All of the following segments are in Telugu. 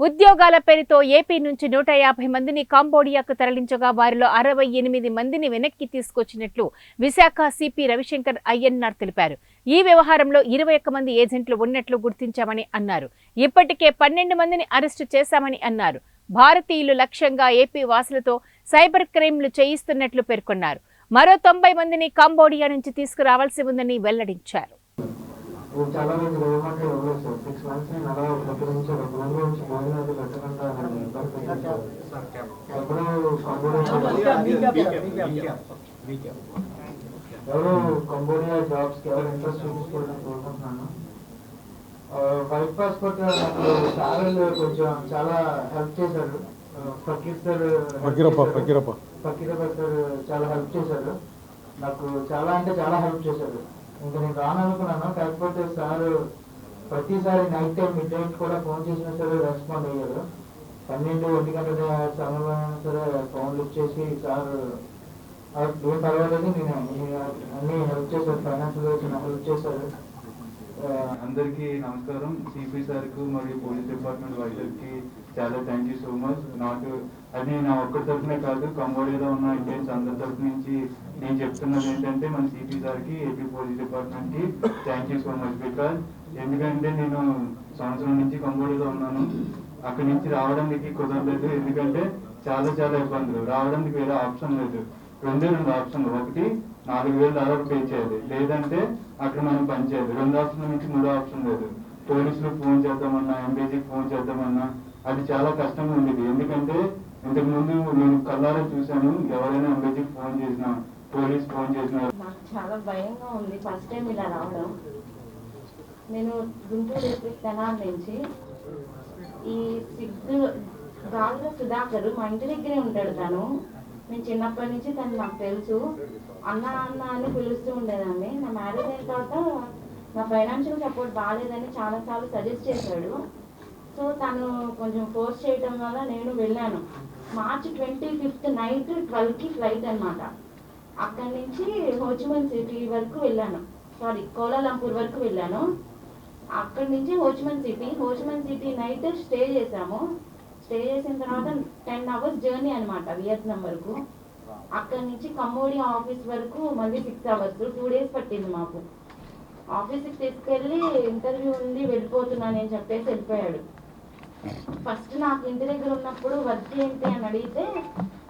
ఉద్యోగాల పేరుతో ఏపీ నుంచి నూట యాభై మందిని కాంబోడియాకు తరలించగా వారిలో అరవై ఎనిమిది మందిని వెనక్కి తీసుకొచ్చినట్లు విశాఖ సిపి రవిశంకర్ అయ్యన్నార్ తెలిపారు. ఈ వ్యవహారంలో ఇరవై ఒక్క మంది ఏజెంట్లు ఉన్నట్లు గుర్తించామని అన్నారు. ఇప్పటికే పన్నెండు మందిని అరెస్టు చేశామని అన్నారు. భారతీయులు లక్ష్యంగా ఏపీ వాసులతో సైబర్ క్రైమ్లు చేయిస్తున్నట్లు పేర్కొన్నారు. మరో తొంభై మందిని కాంబోడియా నుంచి తీసుకురావాల్సి ఉందని వెల్లడించారు నేను చాలా మంది గవర్నమెంట్ ఇవ్వలేదు సార్ సిక్స్ మంత్స్ నేను అలా దగ్గర నుంచి ఒక రూమ్లో నుంచి భోజనాలు పెట్టకుండా నన్ను ఇబ్బంది పెట్టాను సార్. ఎప్పుడూ కంబోడియా ఎవరు కంబోడియా జాబ్స్కి ఎవరు ఇంట్రెస్ట్ చూపించుకోవడానికి కోరుకుంటున్నాను వైట్ పాస్పోర్ట్ నాకు సార్ కొంచెం చాలా హెల్ప్ చేశారు ఫకీర్ సార్ ఫకీరప్ప చేశారు. ఫకీరప్ప ఫకీరప్ప సార్ చాలా హెల్ప్ చేశారు నాకు చాలా అంటే చాలా హెల్ప్ చేశారు. ఇంకా నేను రాననుకున్నాను కాకపోతే సార్ ప్రతిసారి నైట్ టైం మిడ్ నైట్ కూడా ఫోన్ చేసినా సరే రెస్పాండ్ అయ్యారు. పన్నెండు ఒంటి గంటల సమయంలో అయినా సరే ఫోన్ లిఫ్ట్ చేసి సార్ ఏం పర్వాలేదు నేను అన్ని హెల్ప్ చేశారు ఫైనాన్షియల్ వచ్చిన హెల్ప్ చేశారు. అందరికీ నమస్కారం. సిపి సార్కు మరియు పోలీస్ డిపార్ట్మెంట్ వాళ్ళకి చాలా థ్యాంక్ యూ సో మచ్ నాకు అది నా ఒక్కరి తరఫునే కాదు కంబోడియాలో ఉన్న ఇండియన్స్ అందరి తరఫు నుంచి నేను చెప్తున్నది ఏంటంటే మన సిపి సార్కి ఏపీ పోలీస్ డిపార్ట్మెంట్కి thank you so much because ఎందుకంటే నేను సంవత్సరం నుంచి కంబోడియాలో ఉన్నాను. అక్కడి నుంచి రావడానికి కుదరలేదు. ఎందుకంటే చాలా చాలా ఇబ్బందులు. రావడానికి వేరే ఆప్షన్ లేదు. రెండే రెండు ఆప్షన్లు. ఒకటి నాలుగు వేలు దాదాపు పే చేయాలి. లేదంటే అక్కడ మనం పని చేయాలి. రెండు ఆప్షన్ నుంచి మూడో ఆప్షన్ లేదు. పోలీసులకు ఫోన్ చేద్దామన్నా ఎంబీసీకి ఫోన్ చేద్దామన్నా అది చాలా కష్టంగా ఉండేది. ఎందుకంటే ఇంతకు ముందు నేను కళ్ళారా చూశాను. ఎవరైనా ఎంబీసీకి ఫోన్ చేసినా పోలీస్ ఫోన్ చేసినా చాలా భయంగా ఉంది. ఫస్ట్ టైం ఇలా రావడం. నేను గుంటూరు డిస్ట్రిక్ట్ నుంచి ఈ సిద్ధు గాలిలో సుధాకర్ మా ఇంటి దగ్గరే ఉంటాడు తను. నేను చిన్నప్పటి నుంచి తను నాకు తెలుసు. అన్న అన్న అని పిలుస్తూ ఉండేదాన్ని. నా మ్యారేజ్ అయిన తర్వాత నా ఫైనాన్షియల్ సపోర్ట్ బాగాలేదని చాలాసార్లు సజెస్ట్ చేశాడు. సో తను కొంచెం ఫోర్స్ చేయటం వల్ల నేను వెళ్ళాను. మార్చ్ ట్వంటీ ఫిఫ్త్ నైట్ ట్వెల్వ్కి ఫ్లైట్ అన్నమాట. అక్కడి నుంచి హోచిమన్ సిటీ వరకు వెళ్ళాను. సారీ కోలాలంపూర్ వరకు వెళ్ళాను. అక్కడి నుంచి Ho Chi Minh city Ho Chi Minh city night stay చేసాము స్టే చేసిన తర్వాత టెన్ అవర్స్ జర్నీ అనమాట వియత్నాం వరకు అక్కడి నుంచి కమ్మోడి ఆఫీస్ వరకు మళ్ళీ సిక్స్ అవర్స్ టూ డేస్ పట్టింది మాకు. ఆఫీస్కి తీసుకెళ్ళి ఇంటర్వ్యూ ఉంది వెళ్ళిపోతున్నాను అని చెప్పేసి వెళ్ళిపోయాడు. ఫస్ట్ నాకు ఇంటి దగ్గర ఉన్నప్పుడు వర్క్ ఏంటి అని అడిగితే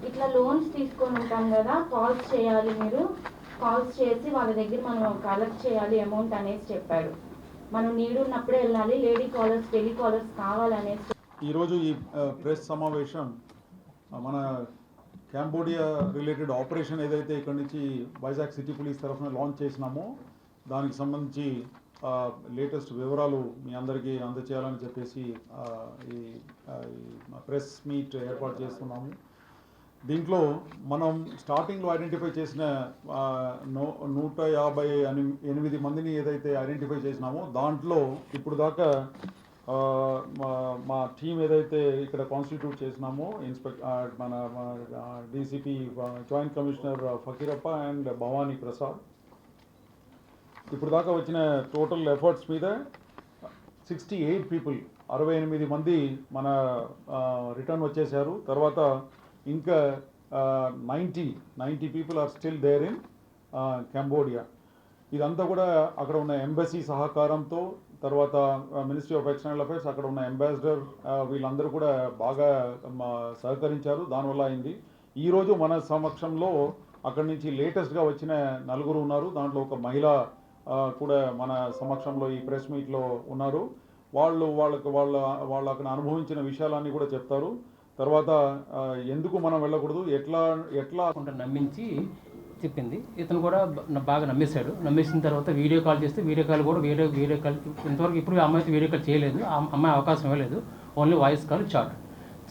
ఇట్లా లోన్స్ తీసుకొని ఉంటాం కదా కాల్స్ చేయాలి మీరు. కాల్స్ చేసి వాళ్ళ దగ్గర మనం కలెక్ట్ చేయాలి అమౌంట్ అనేసి చెప్పాడు. మనం నీడు ఉన్నప్పుడే వెళ్ళాలి లేడీ కాలర్స్ టెలి కాలర్స్ కావాలనేసి. ఈరోజు ఈ ప్రెస్ సమావేశం మన కాంబోడియా రిలేటెడ్ ఆపరేషన్ ఏదైతే ఇక్కడ నుంచి వైజాగ్ సిటీ పోలీస్ తరఫున లాంచ్ చేసినామో దానికి సంబంధించి లేటెస్ట్ వివరాలు మీ అందరికీ అందచేయాలని చెప్పేసి ఈ ప్రెస్ మీట్ ఏర్పాటు చేస్తున్నాము. దీంట్లో మనం స్టార్టింగ్లో ఐడెంటిఫై చేసిన నూట యాభై ఎనిమిది మందిని ఏదైతే ఐడెంటిఫై చేసినామో దాంట్లో ఇప్పుడు దాకా మా టీం ఏదైతే ఇక్కడ కాన్స్టిట్యూట్ చేసినామో ఇన్స్పెక్ట్ మన DCP joint commissioner Fakirappa and Bhavani Prasad. ఇప్పుడు దాకా వచ్చిన టోటల్ ఎఫర్ట్స్ మీద సిక్స్టీ ఎయిట్ పీపుల్ అరవై ఎనిమిది మంది మన రిటర్న్ వచ్చేసారు తర్వాత ఇంకా ninety ninety people are still there in Cambodia ఇదంతా కూడా అక్కడ ఉన్న ఎంబసీ సహకారంతో తర్వాత మినిస్ట్రీ ఆఫ్ ఎక్స్టర్నల్ అఫైర్స్ అక్కడ ఉన్న అంబాసిడర్ వీళ్ళందరూ కూడా బాగా సహకరించారు. దానివల్ల అయింది. ఈరోజు మన సమక్షంలో అక్కడి నుంచి లేటెస్ట్గా వచ్చిన నలుగురు ఉన్నారు. దాంట్లో ఒక మహిళ కూడా మన సమక్షంలో ఈ ప్రెస్ మీట్లో ఉన్నారు. వాళ్ళు వాళ్ళకు వాళ్ళ వాళ్ళు అక్కడ అనుభవించిన విషయాలన్నీ కూడా చెప్తారు. తర్వాత ఎందుకు మనం వెళ్ళకూడదు? ఎట్లా ఎట్లా నమ్మించి చెప్పింది. ఇతను కూడా బాగా నమ్మేశాడు. నమ్మేసిన తర్వాత వీడియో కాల్ చేస్తే వీడియో కాల్ కూడా వీడియో వీడియో కాల్ ఇంతవరకు ఇప్పుడు అమ్మాయితో వీడియో కాల్ చేయలేదు. ఆ అమ్మాయి అవకాశం ఇవ్వలేదు. Only voice call chat.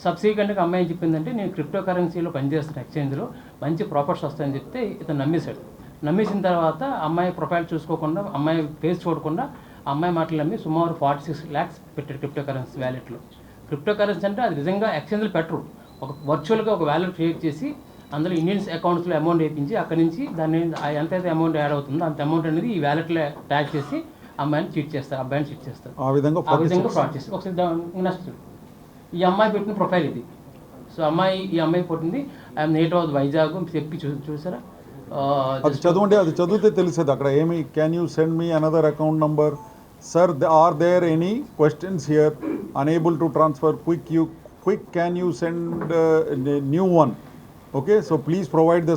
సబ్సిక్వెంట్గా అమ్మాయి చెప్పిందంటే నేను క్రిప్టో కరెన్సీలో పనిచేస్తున్న ఎక్స్చేంజ్లో. మంచి ప్రాఫిట్స్ వస్తాయని చెప్తే ఇతను నమ్మేశాడు. నమ్మేసిన తర్వాత అమ్మాయి ప్రొఫైల్ చూసుకోకుండా అమ్మాయి ఫేస్ చూడకుండా అమ్మాయి మాటలు నమ్మి సుమారు ఫార్టీ సిక్స్ ల్యాక్స్ పెట్టాడు క్రిప్టో కరెన్సీ వ్యాలెట్లో. క్రిప్టో కరెన్సీ అంటే అది నిజంగా ఎక్స్చేంజ్లో పెట్టరు ఒక వర్చువల్గా ఒక వ్యాలెట్ క్రియేట్ చేసి అందులో ఇండియన్స్ అకౌంట్స్లో అమౌంట్ వేయించి అక్కడి నుంచి దాన్ని ఎంతైతే అమౌంట్ యాడ్ అవుతుందో అంత అమౌంట్ అనేది ఈ వ్యాలెట్లో ట్యాగ్ చేసి అమ్మాయిని చీట్ చేస్తారు అబ్బాయిని చీట్ చేస్తారు. ఆ విధంగా ఆ విధంగా 46 ఫ్రాడ్ చేస్తారు. ఒకసారి నెక్స్ట్ ఈ అమ్మాయి పెట్టిన ప్రొఫైల్ ఇది. సో అమ్మాయి ఈ అమ్మాయి పుట్టింది ఐఎమ్ నేటివ్ ఆఫ్ వైజాగ్ అని చెప్పి చూ చూసారా? అది చదవండి అది చదివితే తెలిసేది అక్కడ. ఏమి can you send me another account number Sir, are there any questions here? Unable to transfer. Quick, you quick. Can you send uh, a new one? Okay. So please provide the